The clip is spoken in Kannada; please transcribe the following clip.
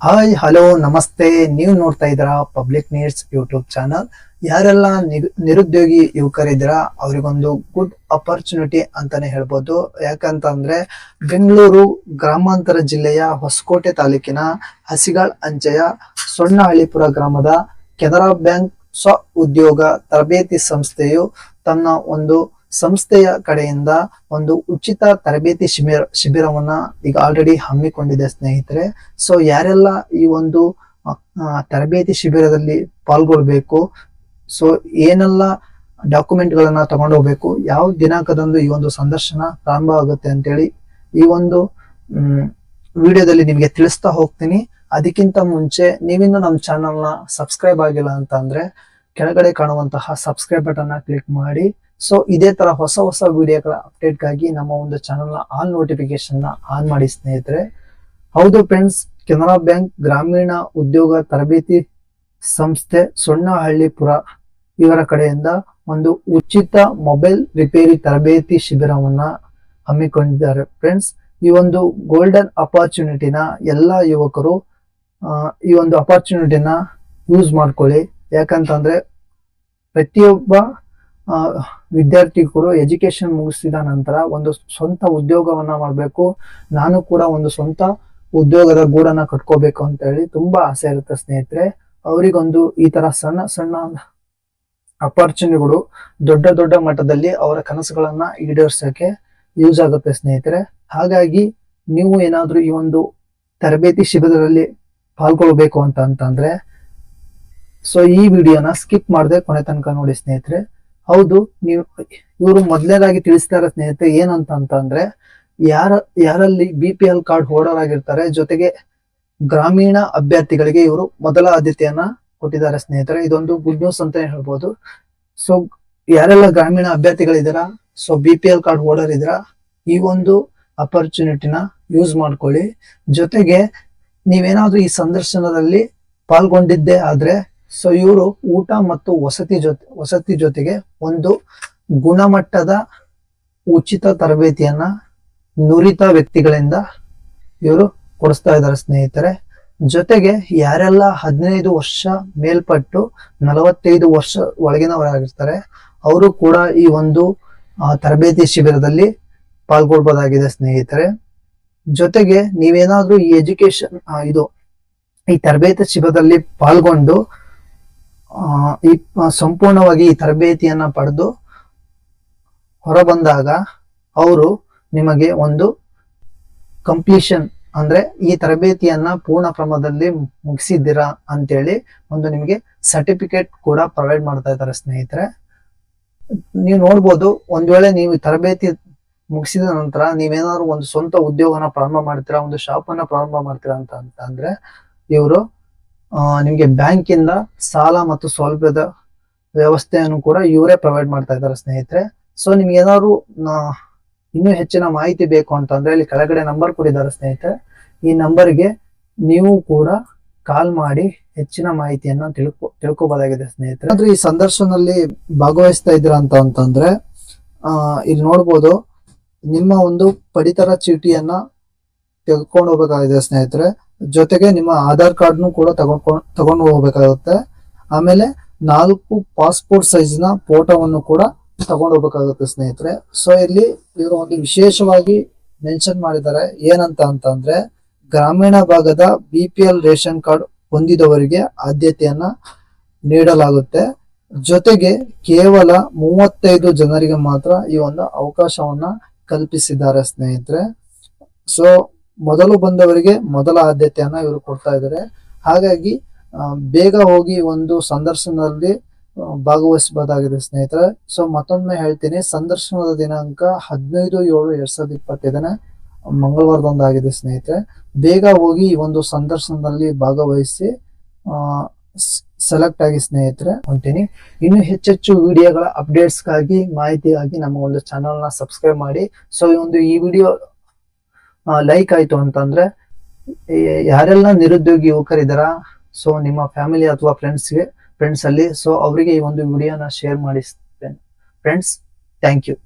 ಹಾಯ್ ಹಲೋ ನಮಸ್ತೆ. ನೀವು ನೋಡ್ತಾ ಇದ್ದೀರಾ ಪಬ್ಲಿಕ್ ನೀಡ್ಸ್ ಯೂಟ್ಯೂಬ್ ಚಾನಲ್ ಯಾರೆಲ್ಲ ನಿರುದ್ಯೋಗಿ ಯುವಕರಿದ್ದೀರಾ ಅವರಿಗೊಂದು ಗುಡ್ ಅಪರ್ಚುನಿಟಿ ಅಂತಾನೆ ಹೇಳ್ಬೋದು. ಯಾಕಂತಂದ್ರೆ, ಬೆಂಗಳೂರು ಗ್ರಾಮಾಂತರ ಜಿಲ್ಲೆಯ ಹೊಸಕೋಟೆ ತಾಲೂಕಿನ ಹಸಿಗಾಳ್ ಅಂಚೆಯ ಸೊಣ್ಣಹಳ್ಳಿಪುರ ಗ್ರಾಮದ ಕೆನರಾ ಬ್ಯಾಂಕ್ ಸ್ವ ಉದ್ಯೋಗ ತರಬೇತಿ ಸಂಸ್ಥೆಯು ತನ್ನ ಒಂದು ಸಂಸ್ಥೆಯ ಕಡೆಯಿಂದ ಒಂದು ಉಚಿತ ತರಬೇತಿ ಶಿಬಿರ, ಶಿಬಿರವನ್ನ ಈಗ ಆಲ್ರೆಡಿ ಹಮ್ಮಿಕೊಂಡಿದೆ ಸ್ನೇಹಿತರೆ. ಸೊ ಯಾರೆಲ್ಲ ಈ ಒಂದು ತರಬೇತಿ ಶಿಬಿರದಲ್ಲಿ ಪಾಲ್ಗೊಳ್ಬೇಕು, ಸೊ, ಏನೆಲ್ಲ ಡಾಕ್ಯುಮೆಂಟ್ ಗಳನ್ನ ತಗೊಂಡು ಹೋಗ್ಬೇಕು ಯಾವ ದಿನಾಂಕದಂದು ಈ ಒಂದು ಸಂದರ್ಶನ ಪ್ರಾರಂಭ ಆಗುತ್ತೆ ಅಂತೇಳಿ ಈ ಒಂದು ವಿಡಿಯೋದಲ್ಲಿ ನಿಮಗೆ ತಿಳಿಸ್ತಾ ಹೋಗ್ತೀನಿ. ಅದಕ್ಕಿಂತ ಮುಂಚೆ ನೀವಿನ್ನು ನಮ್ಮ ಚಾನಲ್ನ ಸಬ್ಸ್ಕ್ರೈಬ್ ಆಗಿಲ್ಲ ಅಂತ ಅಂದ್ರೆ ಕೆಳಗಡೆ ಕಾಣುವಂತಹ ಸಬ್ಸ್ಕ್ರೈಬ್ ಬಟನ್ ಕ್ಲಿಕ್ ಮಾಡಿ. ಸೊ ಇದೇ ತರ ಹೊಸ ಹೊಸ ವಿಡಿಯೋಗಳ ಅಪ್ಡೇಟ್ಗಾಗಿ ನಮ್ಮ ಒಂದು ಚಾನಲ್ನ ಆಲ್ ನೋಟಿಫಿಕೇಶನ್ನ ಆನ್ ಮಾಡಿ ಸ್ನೇಹಿತರೆ. ಹೌದು ಫ್ರೆಂಡ್ಸ್ ಕೆನರಾ ಬ್ಯಾಂಕ್ ಗ್ರಾಮೀಣ ಉದ್ಯೋಗ ತರಬೇತಿ ಸಂಸ್ಥೆ ಸೊಣ್ಣಹಳ್ಳಿಪುರ ಇವರ ಕಡೆಯಿಂದ ಒಂದು ಉಚಿತ ಮೊಬೈಲ್ ರಿಪೇರಿ ತರಬೇತಿ ಶಿಬಿರವನ್ನ ಹಮ್ಮಿಕೊಂಡಿದ್ದಾರೆ ಫ್ರೆಂಡ್ಸ್ ಈ ಒಂದು ಗೋಲ್ಡನ್ ಅಪಾರ್ಚುನಿಟಿನ ಎಲ್ಲ ಯುವಕರು ಈ ಒಂದು ಅಪಾರ್ಚುನಿಟಿನ ಯೂಸ್ ಮಾಡ್ಕೊಳ್ಳಿ. ಯಾಕಂತಂದ್ರೆ ಪ್ರತಿಯೊಬ್ಬ ವಿದ್ಯಾರ್ಥಿಗಳು ಎಜುಕೇಶನ್ ಮುಗಿಸಿದ ನಂತರ ಒಂದು ಸ್ವಂತ ಉದ್ಯೋಗವನ್ನ ಮಾಡಬೇಕು. ನಾನು ಕೂಡ ಒಂದು ಸ್ವಂತ ಉದ್ಯೋಗದ ಗೂಡನ್ನ ಕಟ್ಕೋಬೇಕು ಅಂತ ಹೇಳಿ ತುಂಬಾ ಆಸೆ ಇರುತ್ತೆ ಸ್ನೇಹಿತರೆ. ಅವರಿಗೊಂದು ಈ ತರ ಸಣ್ಣ ಸಣ್ಣ ಅಪರ್ಚುನಿಟಿಗಳು ದೊಡ್ಡ ದೊಡ್ಡ ಮಟ್ಟದಲ್ಲಿ ಅವರ ಕನಸುಗಳನ್ನ ಈಡೇರ್ಸಕ್ಕೆ ಯೂಸ್ ಆಗುತ್ತೆ ಸ್ನೇಹಿತರೆ. ಹಾಗಾಗಿ ನೀವು ಏನಾದ್ರೂ ಈ ಒಂದು ತರಬೇತಿ ಶಿಬಿರದಲ್ಲಿ ಪಾಲ್ಗೊಳ್ಬೇಕು ಅಂತ ಅಂತಂದ್ರೆ, ಸೊ ಈ ವಿಡಿಯೋನ ಸ್ಕಿಪ್ ಮಾಡದೆ ಕೊನೆ ತನಕ ನೋಡಿ ಸ್ನೇಹಿತರೆ. ಹೌದು, ನೀವು ಇವರು ಮೊದಲನೇದಾಗಿ ತಿಳಿಸ್ತಾರೆ ಸ್ನೇಹಿತರೆ ಏನಂತ ಅಂತಂದ್ರೆ ಯಾರ, ಯಾರಲ್ಲಿ B P L card holder ಆಗಿರ್ತಾರೆ, ಜೊತೆಗೆ ಗ್ರಾಮೀಣ ಅಭ್ಯರ್ಥಿಗಳಿಗೆ ಇವರು ಮೊದಲ ಆದ್ಯತೆಯನ್ನ ಕೊಟ್ಟಿದ್ದಾರೆ ಸ್ನೇಹಿತರೆ. ಇದೊಂದು ಗುಡ್ ನ್ಯೂಸ್ ಅಂತಾನೆ ಹೇಳ್ಬೋದು. ಸೊ ಯಾರೆಲ್ಲ ಗ್ರಾಮೀಣ ಅಭ್ಯರ್ಥಿಗಳಿದ್ದೀರಾ so B P L card holder ಇದ್ದೀರಾ, ಈ ಒಂದು ಅಪರ್ಚುನಿಟಿನ ಯೂಸ್ ಮಾಡ್ಕೊಳ್ಳಿ. ಜೊತೆಗೆ ನೀವೇನಾದ್ರೂ ಈ ಸಂದರ್ಶನದಲ್ಲಿ ಪಾಲ್ಗೊಂಡಿದ್ದೆ ಆದ್ರೆ ಸೊ ಇವರು ಊಟ ಮತ್ತು ವಸತಿ ಜೊತೆ, ವಸತಿ ಜೊತೆಗೆ ಒಂದು ಗುಣಮಟ್ಟದ ಉಚಿತ ತರಬೇತಿಯನ್ನ ನುರಿತ ವ್ಯಕ್ತಿಗಳಿಂದ ಇವರು ಕೊಡಿಸ್ತಾ ಇದ್ದಾರೆ ಸ್ನೇಹಿತರೆ. ಜೊತೆಗೆ ಯಾರೆಲ್ಲ ಹದಿನೈದು ವರ್ಷ ಮೇಲ್ಪಟ್ಟು ನಲವತ್ತೈದು ವರ್ಷ ಒಳಗಿನವರಾಗಿರ್ತಾರೆ, ಅವರು ಕೂಡ ಈ ಒಂದು ತರಬೇತಿ ಶಿಬಿರದಲ್ಲಿ ಪಾಲ್ಗೊಳ್ಬೋದಾಗಿದೆ ಸ್ನೇಹಿತರೆ. ಜೊತೆಗೆ ನೀವೇನಾದ್ರೂ ಈ ಎಜುಕೇಶನ್ ಇದು, ಈ ತರಬೇತಿ ಶಿಬಿರದಲ್ಲಿ ಪಾಲ್ಗೊಂಡು ಈ ಸಂಪೂರ್ಣವಾಗಿ ಈ ತರಬೇತಿಯನ್ನ ಪಡೆದು ಹೊರಬಂದಾಗ ಅವರು ನಿಮಗೆ ಒಂದು ಕಂಪ್ಲೀಷನ್ ಅಂದ್ರೆ ಈ ತರಬೇತಿಯನ್ನ ಪೂರ್ಣ ಪ್ರಮಾಣದಲ್ಲಿ ಮುಗಿಸಿದ್ದೀರಾ ಅಂತೇಳಿ ಒಂದು ನಿಮಗೆ ಸರ್ಟಿಫಿಕೇಟ್ ಕೂಡ ಪ್ರೊವೈಡ್ ಮಾಡ್ತಾ ಇದ್ದಾರೆ ಸ್ನೇಹಿತರೆ. ನೀವು ನೋಡ್ಬೋದು ಒಂದ್ ವೇಳೆ ನೀವು ತರಬೇತಿ ಮುಗಿಸಿದ ನಂತರ ನೀವೇನಾದ್ರು ಒಂದು ಸ್ವಂತ ಉದ್ಯೋಗನ ಪ್ರಾರಂಭ ಮಾಡ್ತೀರಾ, ಒಂದು ಶಾಪ್ ಅನ್ನ ಪ್ರಾರಂಭ ಮಾಡ್ತೀರಾ ಅಂತ ಅಂತ ಇವರು ನಿಮಗೆ ಬ್ಯಾಂಕಿಂದ ಸಾಲ ಮತ್ತು ಸೌಲಭ್ಯದ ವ್ಯವಸ್ಥೆಯನ್ನು ಕೂಡ ಇವರೇ ಪ್ರೊವೈಡ್ ಮಾಡ್ತಾ ಇದ್ದಾರೆ ಸ್ನೇಹಿತರೆ. ಸೊ ನಿಮ್ಗೆ ಏನಾದ್ರು ಇನ್ನೂ ಹೆಚ್ಚಿನ ಮಾಹಿತಿ ಬೇಕು ಅಂತಂದ್ರೆ ಇಲ್ಲಿ ಕೆಳಗಡೆ ನಂಬರ್ ಕೊಟ್ಟಿದ್ದಾರೆ ಸ್ನೇಹಿತರೆ. ಈ ನಂಬರ್ಗೆ ನೀವು ಕೂಡ ಕಾಲ್ ಮಾಡಿ ಹೆಚ್ಚಿನ ಮಾಹಿತಿಯನ್ನು ತಿಳ್ಕೊ, ತಿಳ್ಕೋಬೋದಾಗಿದೆ ಸ್ನೇಹಿತರೆ. ಆದ್ರೆ ಈ ಸಂದರ್ಶನದಲ್ಲಿ ಭಾಗವಹಿಸ್ತಾ ಇದ್ದೀರಾ ಅಂತ ಅಂತಂದ್ರೆ, ಆ, ಇಲ್ಲಿ ನೋಡ್ಬೋದು, ನಿಮ್ಮ ಒಂದು ಪಡಿತರ ಚೀಟಿಯನ್ನ ತೆಗೆದುಕೊಂಡು ಹೋಗ್ಬೇಕಾಗಿದೆ ಸ್ನೇಹಿತರೆ. ಜೊತೆಗೆ ನಿಮ್ಮ ಆಧಾರ್ ಕಾರ್ಡ್ನು ಕೂಡ ತಗೊಂಡ್ಕೊಂಡು ತಗೊಂಡು ಹೋಗ್ಬೇಕಾಗುತ್ತೆ. ಆಮೇಲೆ ನಾಲ್ಕು ಪಾಸ್ಪೋರ್ಟ್ ಸೈಜ್ನ ಫೋಟೋವನ್ನು ಕೂಡ ತಗೊಂಡು ಹೋಗ್ಬೇಕಾಗುತ್ತೆ ಸ್ನೇಹಿತರೆ. ಸೊ, ಇಲ್ಲಿ ಇವರು ಒಂದು ವಿಶೇಷವಾಗಿ ಮೆನ್ಷನ್ ಮಾಡಿದ್ದಾರೆ. ಏನಂತ ಅಂತಂದ್ರೆ ಗ್ರಾಮೀಣ ಭಾಗದ B P L ration card ಹೊಂದಿದವರಿಗೆ ಆದ್ಯತೆಯನ್ನ ನೀಡಲಾಗುತ್ತೆ. ಜೊತೆಗೆ ಕೇವಲ ಮೂವತ್ತೈದು ಜನರಿಗೆ ಮಾತ್ರ ಈ ಒಂದು ಅವಕಾಶವನ್ನ ಕಲ್ಪಿಸಿದ್ದಾರೆ ಸ್ನೇಹಿತರೆ. ಸೊ ಮೊದಲು ಬಂದವರಿಗೆ ಮೊದಲ ಆದ್ಯತೆಯನ್ನ ಇವರು ಕೊಡ್ತಾ ಇದ್ದಾರೆ ಹಾಗಾಗಿ ಬೇಗ ಹೋಗಿ ಒಂದು ಸಂದರ್ಶನದಲ್ಲಿ ಭಾಗವಹಿಸಬಹುದಾಗಿದೆ ಸ್ನೇಹಿತರೆ. ಸೊ ಮತ್ತೊಮ್ಮೆ ಹೇಳ್ತೀನಿ, ಸಂದರ್ಶನದ ದಿನಾಂಕ ಹದಿನೈದು ಏಳು ಎರಡ್ ಸಾವಿರದ ಇಪ್ಪತ್ತೈದನೇ ಮಂಗಳವಾರದೊಂದಾಗಿದೆ ಸ್ನೇಹಿತರೆ. ಬೇಗ ಹೋಗಿ ಈ ಒಂದು ಸಂದರ್ಶನದಲ್ಲಿ ಭಾಗವಹಿಸಿ ಸೆಲೆಕ್ಟ್ ಆಗಿ ಸ್ನೇಹಿತರೆ ಹೊಂತೀನಿ ಇನ್ನು ಹೆಚ್ಚೆಚ್ಚು ವಿಡಿಯೋಗಳ ಅಪ್ಡೇಟ್ಸ್ಗಾಗಿ ಮಾಹಿತಿಗಾಗಿ ನಮ್ಮ ಒಂದು ಚಾನಲ್ನ ಸಬ್ಸ್ಕ್ರೈಬ್ ಮಾಡಿ. ಸೊ ಈ ಒಂದು ಈ ವಿಡಿಯೋ ಲೈಕ್ ಆಯ್ತು ಅಂತಂದ್ರೆ ಯಾರೆಲ್ಲ ನಿರುದ್ಯೋಗಿ ಯುವಕರಿದಾರ ಸೊ ನಿಮ್ಮ ಫ್ಯಾಮಿಲಿ ಅಥವಾ ಫ್ರೆಂಡ್ಸ್ಗೆ ಫ್ರೆಂಡ್ಸ್ ಅಲ್ಲಿ ಸೊ ಅವರಿಗೆ ಈ ಒಂದು ವಿಡಿಯೋನ ಶೇರ್ ಮಾಡಿಸ್ತೇನೆ ಫ್ರೆಂಡ್ಸ್ ಥ್ಯಾಂಕ್ ಯು.